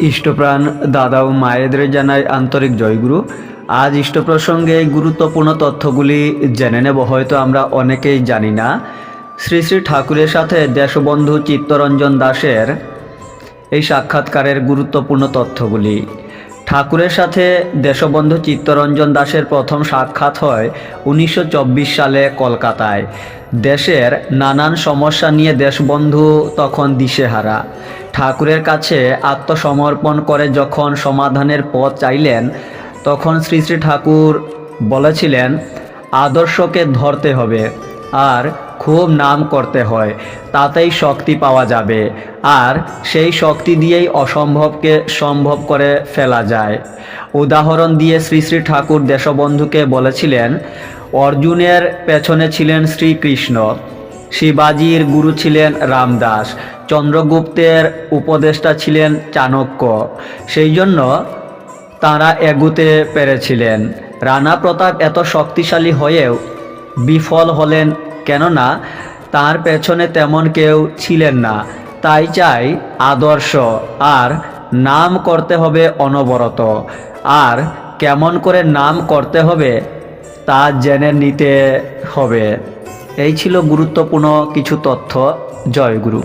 ইষ্টপ্রাণ দাদা ও মায়েদের জানাই আন্তরিক জয়গুরু। আজ ইষ্ট প্রসঙ্গে গুরুত্বপূর্ণ তথ্যগুলি জেনে নেব, হয়তো আমরা অনেকেই জানি না। শ্রী শ্রী ঠাকুরের সাথে দেশবন্ধু চিত্তরঞ্জন দাসের এই সাক্ষাৎকারের গুরুত্বপূর্ণ তথ্যগুলি। ঠাকুরের সাথে দেশবন্ধু চিত্তরঞ্জন দাসের প্রথম সাক্ষাৎ হয় উনিশশো চব্বিশ সালে কলকাতায়। দেশের নানান সমস্যা নিয়ে দেশবন্ধু তখন দিশেহারা। ঠাকুরের কাছে আত্মসমর্পণ করে যখন সমাধানের পথ চাইলেন, তখন শ্রী শ্রী ঠাকুর বলেছিলেন, আদর্শকে ধরতে হবে। আর খুব নাম করতে হয়, তাতেই শক্তি পাওয়া যাবে। আর সেই শক্তি দিয়েই অসম্ভবকে সম্ভব করে ফেলা যায়। উদাহরণ দিয়ে শ্রী শ্রী ঠাকুর দেশবন্ধুকে বলেছিলেন, অর্জুনের পেছনে ছিলেন শ্রীকৃষ্ণ, শিবাজির গুরু ছিলেন রামদাস, চন্দ্রগুপ্তের উপদেষ্টা ছিলেন চাণক্য। সেই জন্য তারা এগুতে পেরেছিলেন। রানা প্রতাপ এত শক্তিশালী হয়েও বিফল হলেন কেননা তার পেছনে তেমন কেউ ছিলেন না। তাই চাই আদর্শ, আর নাম করতে হবে অনবরত। আর কেমন করে নাম করতে হবে তা জেনে নিতে হবে। এই ছিল গুরুত্বপূর্ণ কিছু তথ্য। জয় গুরু।